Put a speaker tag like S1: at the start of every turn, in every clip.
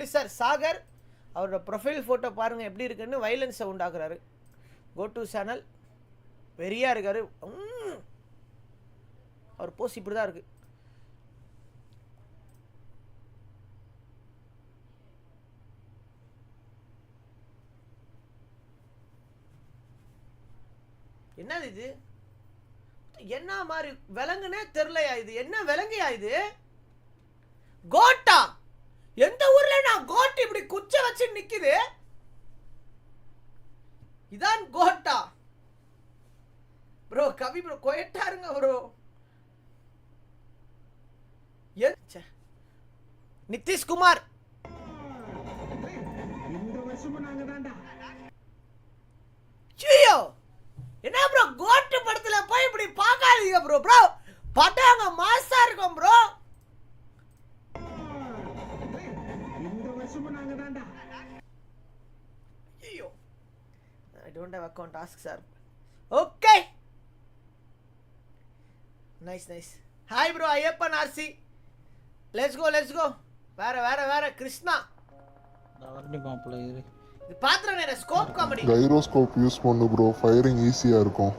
S1: போலீஸார் சார் சாகர் அவரோட profile photo பாருங்கள் எப்படி இருக்குன்னு வைலன்ஸை உண்டாக்குறாரு. கோ டு சேனல் வெறியாக இருக்காரு. உம். அவர் போஸ் இப்படி தான் இருக்குது என்னது இது? என்ன மாதிரி விலங்குனே தெரிலையா இது? என்ன விலங்கையா இது? கோட்டா எந்த ஊர்ல நான் கோட் இப்படி வச்சு நிக்குது. இதான் கோட்டா. ப்ரோ கவி ப்ரோ கொயட்டா இருங்க ப்ரோ நிதிஷ்குமார். ஐயோ என்ன ப்ரோ கோட்டு படத்துல போய் இப்படி பார்க்காதீங்க ப்ரோ ப்ரோ படம் அங்க don't have account task sir okay nice nice hi bro Ayyappan RC let's go let's go வேற வேற வேற கிருஷ்ணா
S2: இரு
S1: இது பாத்திரம் ஸ்கோப் காமெடி
S3: கைரோஸ்கோப் யூஸ் பண்ணு ப்ரோ ஃபயரிங் ஈஸியாக இருக்கும்.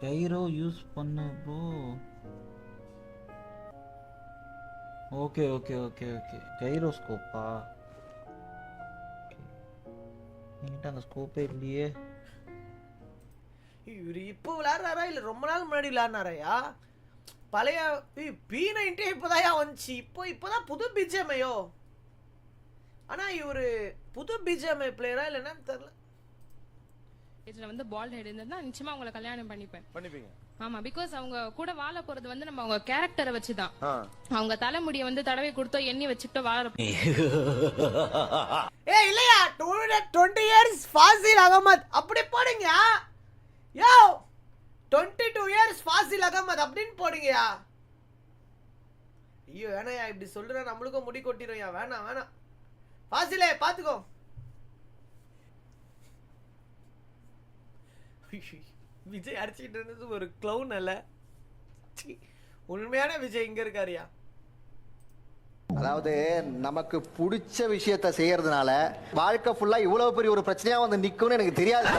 S2: கைரோ யூஸ் பண்ணு bro okay okay okay okay கைரோஸ்கோப்பா என்கிட்ட அந்த ஸ்கோப்பே இல்லையே.
S1: இவர் இப்போ விளையாடுறாரா? இல்லை ரொம்ப நாள் முன்னாடி விளையாடினாரையா? பழைய பி நைன்டே இப்போதான் வந்துச்சு. இப்போ இப்போதான் புது பிஜிஎம்ஐயோ ஆனால் இவர் புது பிஜிஎம்ஐ பிளேயரா இல்லை என்னன்னு தெரில
S4: இதுல வந்து பால் ஹெட் இருந்தா நிச்சயமா அவங்கள கல்யாணம் பண்ணிப்பேன்.
S5: பண்ணிப்பீங்க.
S4: ஆமா பிகாஸ் அவங்க கூட வாழ போறது வந்து நம்ம அவங்க கேரக்டரை வச்சுதான். அவங்க தலைமுடிய வந்து தடவை கொடுத்தோ எண்ணி வச்சுட்டோ வாழ
S1: ஏ இல்லையா? Twenty years Fazil Ahmed. அப்படி போடுங்க yo twenty two years Fazil Ahmed அப்படின்னு போடுங்கயா. ஐயோ வேணாயா இப்படி சொல்ற நம்மளுக்கும் முடி கொட்டிடும்யா. வேணாம் வேணாம். ஃபாசிலே பார்த்துக்கோ விஜய் அடிச்சுக்கிட்டு இருந்தது ஒரு க்ளவுன் அல்ல. உண்மையான விஜய் இங்க இருக்காருயா?
S6: அதாவது நமக்கு பிடிச்ச விஷயத்த செய்யறதுனால வாழ்க்கை ஃபுல்லா இவ்வளவு பெரிய ஒரு பிரச்சனையா வந்து நிக்கும்னு எனக்கு தெரியாது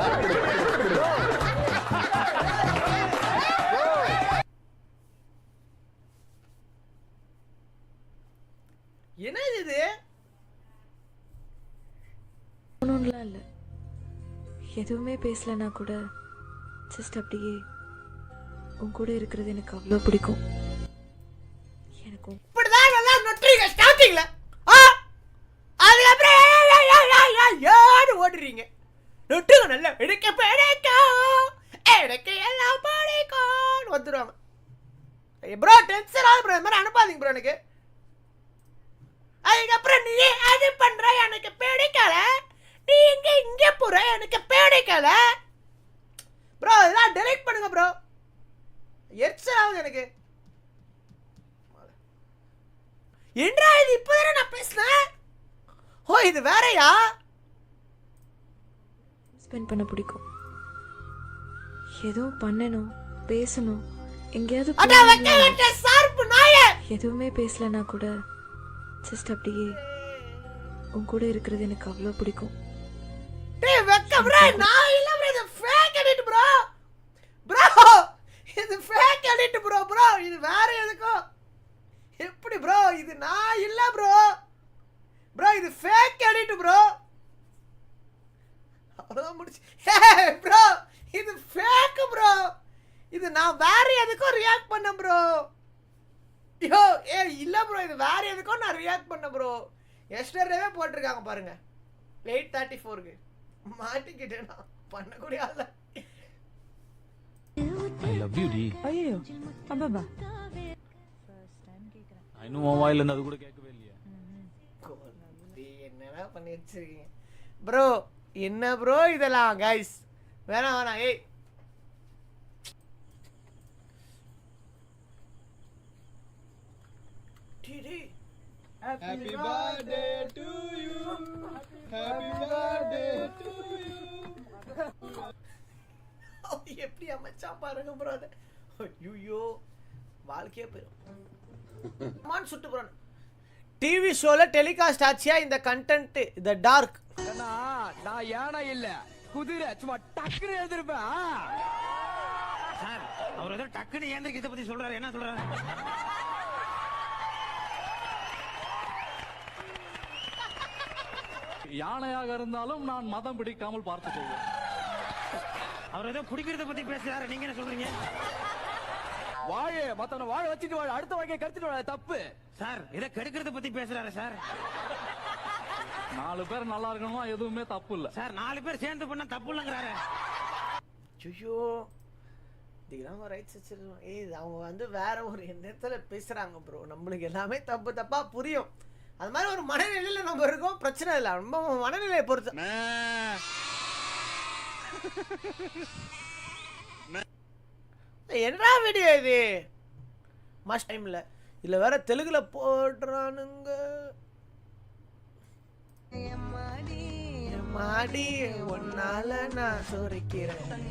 S1: என்னது இது
S7: ஒன்றும்லாம் இல்லை எதுவுமே பேசலைன்னா கூட ஜஸ்ட் அப்படியே உன் கூட இருக்கிறது எனக்கு அவ்வளோ பிடிக்கும். எனக்கு
S1: இப்படிதான் நல்லா நொட்டுறீங்க ஸ்டார்டிங்ல ஆ? அதுக்கப்புறம் ஏய், ஓடுறீங்க. நொட்டுங்க நல்லா எடுக்க பிடிக்கும். எடுக்க எல்லாம் பிடிக்கும்னு வந்துடுவாங்க ப்ரோ டென்ஷன் ஆகுது ப்ரோ இந்த மாதிரி அனுப்பாதீங்க ப்ரோ எனக்கு. அதுக்கப்புறம் நீ அது பண்ற எனக்கு பிடிக்கல. நீ இங்க இங்க போற? எனக்கு பிடிக்கல ப்ரோ இதெல்லாம் டெலீட் பண்ணுங்க ப்ரோ. எரிச்சல் ஆகுது எனக்கு. என்றா இது இப்பதானே நான் பேசினேன்? ஓ இது வேறயா?
S7: ஸ்பெண்ட் பண்ண பிடிக்கும். ஏதோ பண்ணணும் பேசணும் எங்கேயாவது எதுவுமே பேசலைன்னா கூட ஜஸ்ட் அப்படியே உன் கூட இருக்கிறது எனக்கு அவ்வளோ பிடிக்கும்.
S1: டேய் வெக்க ப்ரோ நான் இல்ல ப்ரோ இது ஃபேக் எடிட் ப்ரோ. ப்ரோ இது ஃபேக் எடிட் ப்ரோ ப்ரோ. இது வேற எதுக்கோ? எப்படி ப்ரோ? இது நான் இல்ல ப்ரோ. ப்ரோ இது ஃபேக் எடிட் ப்ரோ. அவ்வளோதான் முடிச்சு ஹே ப்ரோ இது ஃபேக் ப்ரோ. இது நான் வேற எதுக்கோ ரியாக்ட் பண்ண ப்ரோ. ஐயோ ஏ இல்லை ப்ரோ இது வேற எதுக்கோ நான் ரியாக்ட் பண்ண ப்ரோ. எஸ்டர்டேவே போட்டிருக்காங்க பாருங்க. எயிட் தேர்ட்டி ஃபோருக்கு மாட்டிக்கிட்டேன்? பண்ணக்கூடிய ஆள.
S8: ஐ லவ் யூ டி
S7: ஐயோ அப்பாபா
S8: இன்னும் உன் வாயில இருந்து அது கூட கேட்கவே இல்லையா.
S1: என்னடா பண்ணி வச்சிருக்கீங்க? ப்ரோ என்ன ப்ரோ இதெல்லாம் கைஸ் வேணாம் வேணாம் ஏய். Happy birthday to you. Happy எப்படி அமைச்சான் பாருங்க ப்ரோ அதை ஐயோ வாழ்க்கையே போயிடும் சுட்டு போறான். டிவி ஷோல டெலிகாஸ்ட் ஆச்சியா இந்த கண்டென்ட் த டார்க்
S5: நான் யானை இல்ல குதிரை சும்மா டக்குனு எழுந்திருப்பேன்
S9: சார் அவர் ஏதோ டக்குன்னு ஏந்திரிக்கிறத பத்தி சொல்றாரு என்ன சொல்றாரு
S8: யானையாக இருந்தாலும் நான் மதம் பிடிக்காமல் பார்த்து கொள்வேன்.
S9: அவர் ஏதோ குடிக்கிறத பத்தி பேசுறாரு. நீங்க என்ன சொல்றீங்க?
S5: வாழ மத்தவன வாழ வச்சுட்டு வாழ. அடுத்த வாழ்க்கைய கருத்துட்டு வாழ. தப்பு.
S9: சார் ஏதோ கெடுக்கிறத பத்தி பேசுறாரு சார்.
S8: நாலு பேர் நல்லா இருக்கணும் எதுவுமே தப்பு இல்ல.
S9: சார் நாலு பேர் சேர்ந்து பண்ணா தப்பு இல்லைங்கிறாரு.
S1: ஐயோ. இதெல்லாம் ரைட்ஸ் வச்சிருக்கோம் ஏய் இது அவங்க வந்து வேற ஒரு எண்ணத்துல பேசுறாங்க ப்ரோ நம்மளுக்கு எல்லாமே தப்பு தப்பா புரியும். அது மாதிரி ஒரு மனநிலையில நம்ம இருக்கோம். பிரச்சனை இல்லை. நம்ம மனநிலையை பொறுத்து. என்னடா வீடியோ இது? மஸ்ட் டைம்ல இதுல வேற தெலுங்குல போடுறானுங்க. மாடி ஒன்னால நான் சொரிக்கிறேன்.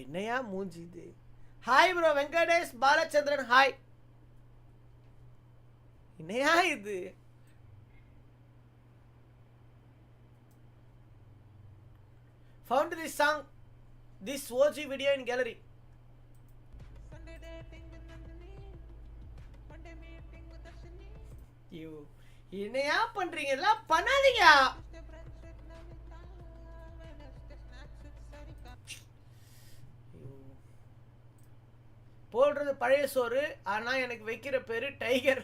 S1: என்னையா மூஞ்சி இது hi bro Venkatesh Balachandran hi என்னையா இது? Found this song this OG video in gallery என்னையா பண்றீங்க? எல்லாம் பண்ணாதீங்க. போடுறது பழைய சோறு ஆனா எனக்கு வைக்கிற பேரு டைகர்.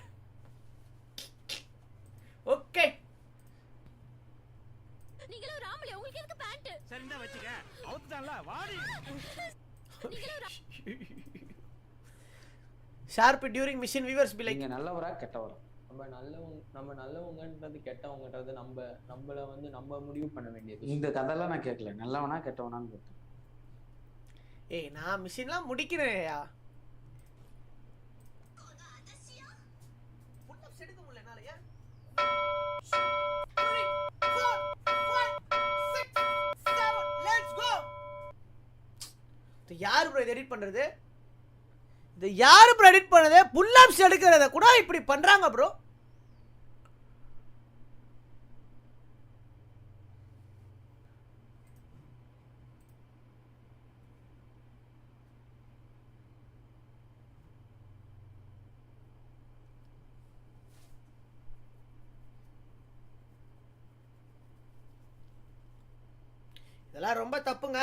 S1: ஓகே.
S4: நீங்களும் ராமலே உங்களுக்கு எதுக்கு பேண்ட்
S9: சரி இந்த வச்சுக்க. அவுத்துட்டான்ல வாடி.
S1: Sharp during machine viewers be like
S10: நீங்க நல்லவரா கெட்டவரா? நம்ம நல்லவங்க நம்ம நல்லவங்கன்றது கெட்டவங்கன்றது நம்ம நம்மள வந்து நம்ம முடிவு பண்ண வேண்டியது. இந்த கதையெல்லாம் நான் கேட்கல. நல்லவனா கெட்டவனான்னு கேட்டேன்.
S1: ஏய் நான் மிஷின்லாம் முடிக்கிறேன்யா. யாரு ப்ரோ இதை எடிட் பண்றது? இது யாரு ப்ரோ எடிட் பண்ணது? புல்லாப்ஸ் எடுக்கிறத கூட இப்படி பண்றாங்க ப்ரோ இதெல்லாம் ரொம்ப தப்புங்க.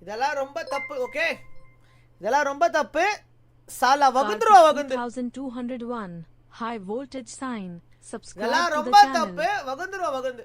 S1: இதெல்லாம் ரொம்ப தப்பு ஓகே இதெல்லாம் ரொம்ப தப்பு. சாலா வகுந்துருவா வகுந்து.
S7: 1201 high voltage sign. Subscribe
S1: இதெல்லாம்
S7: to the
S1: ரொம்ப தப்பு. வகுந்துருவா வகுந்து.